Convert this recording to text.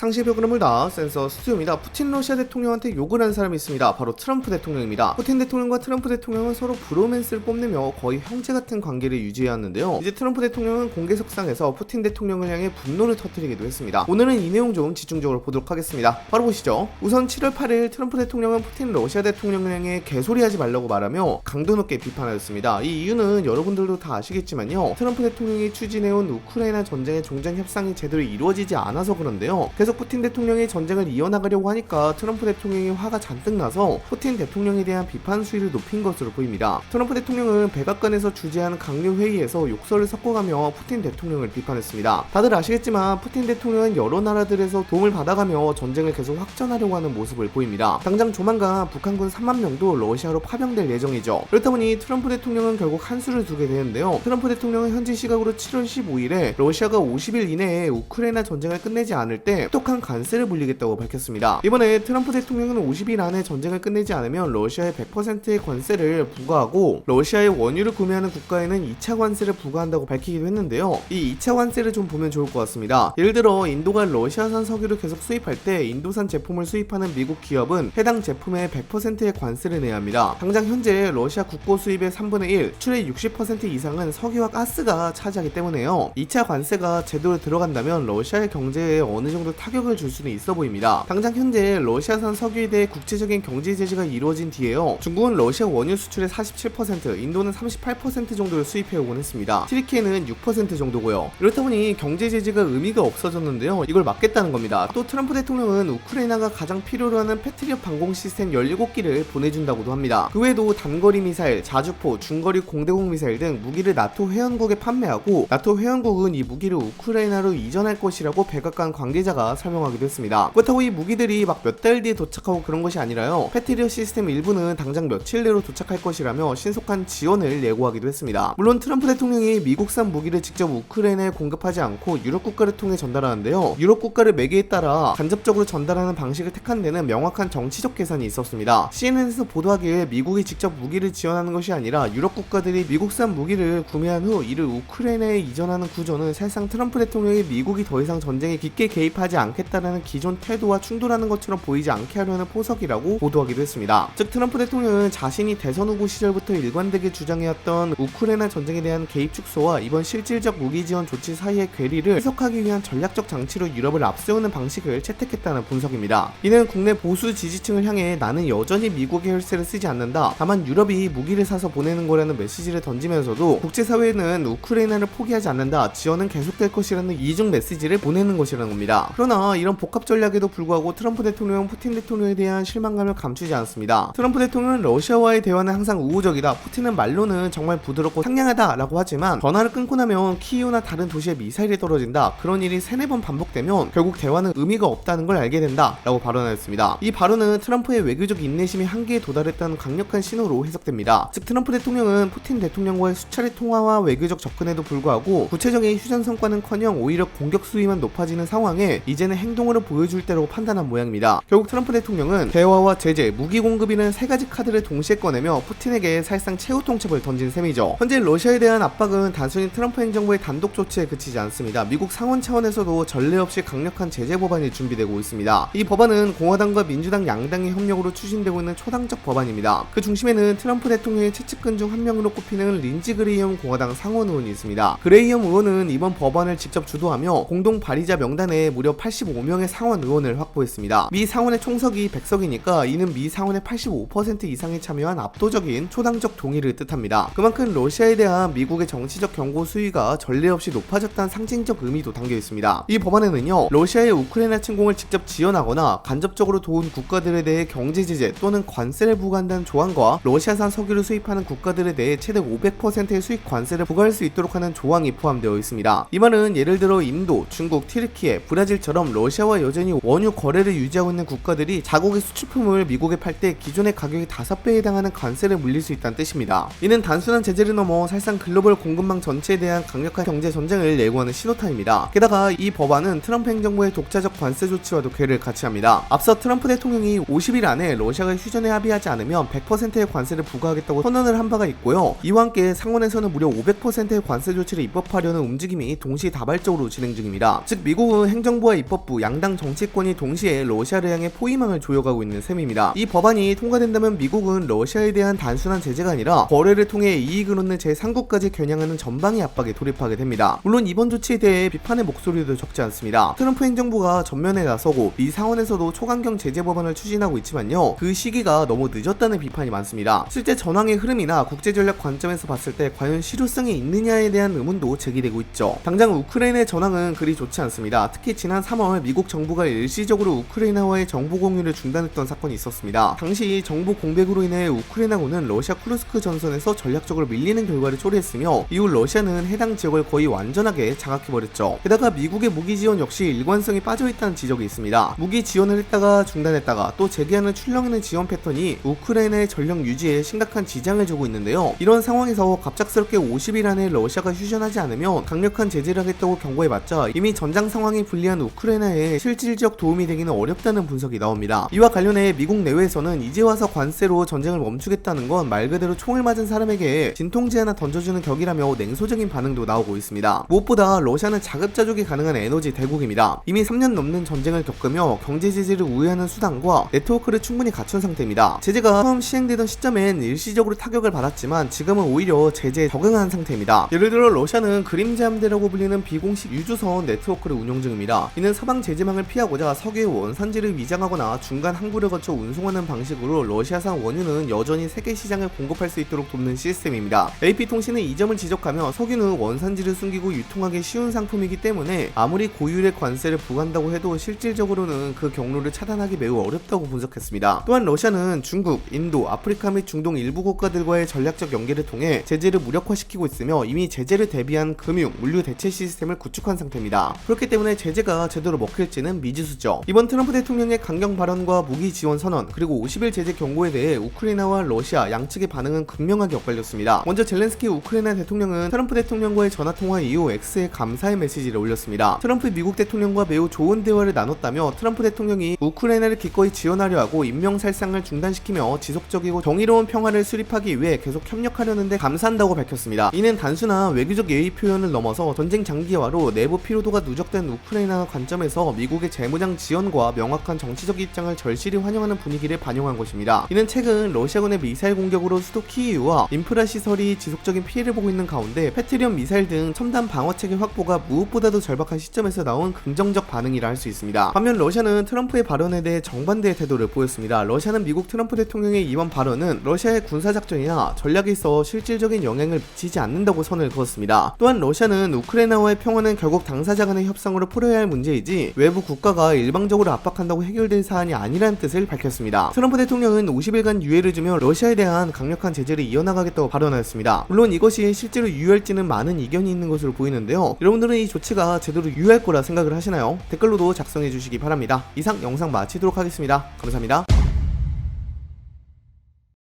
상시 벽을 다 센서 스튜디오입니다. 푸틴 러시아 대통령한테 욕을 한 사람이 있습니다. 바로 트럼프 대통령입니다. 푸틴 대통령과 트럼프 대통령은 서로 브로맨스를 뽐내며 거의 형제 같은 관계를 유지해왔는데요. 이제 트럼프 대통령은 공개석상에서 푸틴 대통령을 향해 분노를 터뜨리기도 했습니다. 오늘은 이 내용 좀 집중적으로 보도록 하겠습니다. 바로 보시죠. 우선 7월 8일 트럼프 대통령은 푸틴 러시아 대통령을 향해 개소리하지 말라고 말하며 강도 높게 비판하였습니다. 이 이유는 여러분들도 다 아시겠지만요. 트럼프 대통령이 추진해온 우크라이나 전쟁의 종전 협상이 제대로 이루어지지 않아서 그런데요. 계속 푸틴 대통령이 전쟁을 이어나가려고 하니까 트럼프 대통령이 화가 잔뜩 나서 푸틴 대통령에 대한 비판 수위를 높인 것으로 보입니다. 트럼프 대통령은 백악관에서 주재한 강요 회의에서 욕설을 섞어가며 푸틴 대통령을 비판했습니다. 다들 아시겠지만 푸틴 대통령은 여러 나라들에서 도움을 받아가며 전쟁을 계속 확전하려고 하는 모습을 보입니다. 당장 조만간 북한군 3만 명도 러시아로 파병될 예정이죠. 그렇다 보니 트럼프 대통령은 결국 한수를 두게 되는데요. 트럼프 대통령은 현지 시각으로 7월 15일에 러시아가 50일 이내에 우크라이나 전쟁을 끝내지 않을 때 똑똑한 관세를 물리겠다고 밝혔습니다. 이번에 트럼프 대통령은 50일 안에 전쟁을 끝내지 않으면 러시아에 100%의 관세를 부과하고 러시아의 원유를 구매하는 국가에는 2차 관세를 부과한다고 밝히기도 했는데요. 이 2차 관세를 좀 보면 좋을 것 같습니다. 예를 들어 인도가 러시아산 석유를 계속 수입할 때 인도산 제품을 수입하는 미국 기업은 해당 제품에 100%의 관세를 내야 합니다. 당장 현재 러시아 국고 수입의 3분의 1, 출의 60% 이상은 석유와 가스가 차지하기 때문에요. 2차 관세가 제대로 들어간다면 러시아의 경제에 어느 정도 타격을 줄 수는 있어 보입니다. 당장 현재 러시아산 석유에 대해 국제적인 경제 제재가 이루어진 뒤에요. 중국은 러시아 원유 수출의 47%, 인도는 38% 정도를 수입해 오곤 했습니다. 튀르키예는 6% 정도고요. 이렇다 보니 경제 제재가 의미가 없어졌는데요. 이걸 막겠다는 겁니다. 또 트럼프 대통령은 우크라이나가 가장 필요로 하는 패트리엇 방공 시스템 17기를 보내준다고도 합니다. 그 외에도 단거리 미사일, 자주포, 중거리 공대공 미사일 등 무기를 나토 회원국에 판매하고 나토 회원국은 이 무기를 우크라이나로 이전할 것이라고 백악관 관계자가 설명하기도 했습니다. 그렇다고 이 무기들이 막 몇 달 뒤에 도착하고 그런 것이 아니라요. 패트리엇 시스템 일부는 당장 며칠 내로 도착할 것이라며 신속한 지원을 예고하기도 했습니다. 물론 트럼프 대통령이 미국산 무기를 직접 우크라이나에 공급하지 않고 유럽 국가를 통해 전달하는데요. 유럽 국가를 매개에 따라 간접적으로 전달하는 방식을 택한 데는 명확한 정치적 계산이 있었습니다. CNN에서 보도하기에 미국이 직접 무기를 지원하는 것이 아니라 유럽 국가들이 미국산 무기를 구매한 후 이를 우크라이나에 이전하는 구조는 사실상 트럼프 대통령이 미국이 더 이상 전쟁에 깊게 개입하지 않겠다는 기존 태도와 충돌하는 것처럼 보이지 않게 하려는 포석이라고 보도하기도 했습니다. 즉 트럼프 대통령은 자신이 대선 후보 시절부터 일관되게 주장해왔던 우크라이나 전쟁에 대한 개입 축소와 이번 실질적 무기 지원 조치 사이의 괴리를 해석하기 위한 전략적 장치로 유럽을 앞세우는 방식을 채택했다는 분석입니다. 이는 국내 보수 지지층을 향해 나는 여전히 미국의 혈세를 쓰지 않는다. 다만 유럽이 무기를 사서 보내는 거라는 메시지를 던지면서도 국제사회는 우크라이나를 포기하지 않는다. 지원은 계속될 것이라는 이중 메시지를 보내는 것이라는 겁니다. 그 러나 이런 복합 전략에도 불구하고 트럼프 대통령은 푸틴 대통령에 대한 실망감을 감추지 않습니다. 트럼프 대통령은 러시아와의 대화는 항상 우호적이다. 푸틴은 말로는 정말 부드럽고 상냥하다라고 하지만 전화를 끊고 나면 키이우나 다른 도시에 미사일이 떨어진다. 그런 일이 세네 번 반복되면 결국 대화는 의미가 없다는 걸 알게 된다라고 발언하였습니다. 이 발언은 트럼프의 외교적 인내심이 한계에 도달했다는 강력한 신호로 해석됩니다. 즉 트럼프 대통령은 푸틴 대통령과의 수차례 통화와 외교적 접근에도 불구하고 구체적인 휴전 성과는커녕 오히려 공격 수위만 높아지는 상황에 이제 는 행동으로 보여줄 때라고 판단한 모양입니다. 결국 트럼프 대통령은 대화와 제재, 무기 공급이라는 세 가지 카드를 동시에 꺼내며 푸틴에게 사실상 최후 통첩을 던진 셈이죠. 현재 러시아에 대한 압박은 단순히 트럼프 행정부의 단독 조치에 그치지 않습니다. 미국 상원 차원에서도 전례 없이 강력한 제재 법안이 준비되고 있습니다. 이 법안은 공화당과 민주당 양당의 협력으로 추진되고 있는 초당적 법안입니다. 그 중심에는 트럼프 대통령의 최측근 중 한 명으로 꼽히는 린지 그레이엄 공화당 상원 의원이 있습니다. 그레이엄 의원은 이번 법안을 직접 주도하며 공동 발의자 명단에 무려 85명의 상원 의원을 확보했습니다. 미 상원의 총석이 100석이니까 이는 미 상원의 85% 이상이 참여한 압도적인 초당적 동의를 뜻합니다. 그만큼 러시아에 대한 미국의 정치적 경고 수위가 전례 없이 높아졌다는 상징적 의미도 담겨 있습니다. 이 법안에는요, 러시아의 우크라이나 침공을 직접 지원하거나 간접적으로 도운 국가들에 대해 경제 제재 또는 관세를 부과한다는 조항과 러시아산 석유를 수입하는 국가들에 대해 최대 500%의 수입 관세를 부과할 수 있도록 하는 조항이 포함되어 있습니다. 이 말은 예를 들어 인도, 중국, 튀르키예, 브라질처럼 러시아와 여전히 원유 거래를 유지하고 있는 국가들이 자국의 수출품을 미국에 팔 때 기존의 가격의 5배에 해당하는 관세를 물릴 수 있다는 뜻입니다. 이는 단순한 제재를 넘어 사실상 글로벌 공급망 전체에 대한 강력한 경제 전쟁을 예고하는 신호탄입니다. 게다가 이 법안은 트럼프 행정부의 독자적 관세 조치와도 괴를 같이 합니다. 앞서 트럼프 대통령이 50일 안에 러시아가 휴전에 합의하지 않으면 100%의 관세를 부과하겠다고 선언을 한 바가 있고요. 이와 함께 상원에서는 무려 500%의 관세 조치를 입법하려는 움직임이 동시다발적으로 진행 중입니다. 즉 미국은 행정부와 입법 부, 양당 정치권이 동시에 러시아를 향해 포위망을 조여가고 있는 셈입니다. 이 법안이 통과된다면 미국은 러시아에 대한 단순한 제재가 아니라 거래를 통해 이익을 얻는 제3국까지 겨냥하는 전방위 압박에 돌입하게 됩니다. 물론 이번 조치에 대해 비판의 목소리도 적지 않습니다. 트럼프 행정부가 전면에 나서고 미 상원에서도 초강경 제재 법안을 추진하고 있지만요. 그 시기가 너무 늦었다는 비판이 많습니다. 실제 전황의 흐름이나 국제 전략 관점에서 봤을 때 과연 실효성이 있느냐에 대한 의문도 제기되고 있죠. 당장 우크라이나의 전황은 그리 좋지 않습니다. 특히 지난 3월 미국 정부가 일시적으로 우크라이나와의 정보 공유를 중단했던 사건이 있었습니다. 당시 정보 공백으로 인해 우크라이나군은 러시아 쿠르스크 전선에서 전략적으로 밀리는 결과를 초래했으며 이후 러시아는 해당 지역을 거의 완전하게 장악해버렸죠. 게다가 미국의 무기 지원 역시 일관성이 빠져있다는 지적이 있습니다. 무기 지원을 했다가 중단했다가 또 재개하는 출렁이는 지원 패턴이 우크라이나의 전력 유지에 심각한 지장을 주고 있는데요. 이런 상황에서 갑작스럽게 50일 안에 러시아가 휴전하지 않으면 강력한 제재를 하겠다고 경고해봤자 이미 전장 상황이 불리한 우크라이나 에 실질적 도움이 되기는 어렵다는 분석이 나옵니다. 이와 관련해 미국 내외에서는 이제 와서 관세로 전쟁을 멈추겠다는 건 말 그대로 총을 맞은 사람에게 진통제 하나 던져주는 격이라며 냉소적인 반응도 나오고 있습니다. 무엇보다 러시아는 자급자족이 가능한 에너지 대국입니다. 이미 3년 넘는 전쟁을 겪으며 경제 제재를 우회하는 수단과 네트워크를 충분히 갖춘 상태입니다. 제재가 처음 시행되던 시점엔 일시적으로 타격을 받았지만 지금은 오히려 제재에 적응한 상태입니다. 예를 들어 러시아는 그림자 함대라고 불리는 비공식 유주선 네트워크를 운영 중입니다. 이는 서방 제재망을 피하고자 석유의 원산지를 위장하거나 중간 항구를 거쳐 운송하는 방식으로 러시아산 원유는 여전히 세계 시장을 공급할 수 있도록 돕는 시스템입니다. AP통신은 이 점을 지적하며 석유는 원산지를 숨기고 유통하기 쉬운 상품이기 때문에 아무리 고율의 관세를 부과한다고 해도 실질적으로는 그 경로를 차단하기 매우 어렵다고 분석했습니다. 또한 러시아는 중국, 인도, 아프리카 및 중동 일부 국가들과의 전략적 연계를 통해 제재를 무력화시키고 있으며 이미 제재를 대비한 금융, 물류 대체 시스템을 구축한 상태입니다. 그렇기 때문에 제재가 제 대로 먹힐지는 미지수죠. 이번 트럼프 대통령의 강경 발언과 무기 지원 선언, 그리고 50일 제재 경고에 대해 우크라이나와 러시아 양측의 반응은 극명하게 엇갈렸습니다. 먼저 젤렌스키 우크라이나 대통령은 트럼프 대통령과의 전화 통화 이후 X에 감사의 메시지를 올렸습니다. 트럼프 미국 대통령과 매우 좋은 대화를 나눴다며 트럼프 대통령이 우크라이나를 기꺼이 지원하려 하고 인명살상을 중단시키며 지속적이고 정의로운 평화를 수립하기 위해 계속 협력하려는데 감사한다고 밝혔습니다. 이는 단순한 외교적 예의 표현을 넘어서 전쟁 장기화로 내부 피로도가 누적된 우크라이나 관 점에서 미국의 재무장 지원과 명확한 정치적 입장을 절실히 환영하는 분위기를 반영한 것입니다. 이는 최근 러시아군의 미사일 공격으로 수도 키이우와 인프라 시설이 지속적인 피해를 보고 있는 가운데 패트리언 미사일 등 첨단 방어 체계 확보가 무엇보다도 절박한 시점에서 나온 긍정적 반응이라 할 수 있습니다. 반면 러시아는 트럼프의 발언에 대해 정반대의 태도를 보였습니다. 러시아는 미국 트럼프 대통령의 이번 발언은 러시아의 군사 작전이나 전략에 있어 실질적인 영향을 미치지 않는다고 선을 그었습니다. 또한 러시아는 우크라이나와의 평화는 결국 당사자 간의 협상으로 풀어야 할 문제이지 외부 국가가 일방적으로 압박한다고 해결될 사안이 아니라는 뜻을 밝혔습니다. 트럼프 대통령은 50일간 유예를 주며 러시아에 대한 강력한 제재를 이어나가겠다고 발언하였습니다. 물론 이것이 실제로 유효할지는 많은 이견이 있는 것으로 보이는데요. 여러분들은 이 조치가 제대로 유효할 거라 생각을 하시나요? 댓글로도 작성해 주시기 바랍니다. 이상 영상 마치도록 하겠습니다. 감사합니다.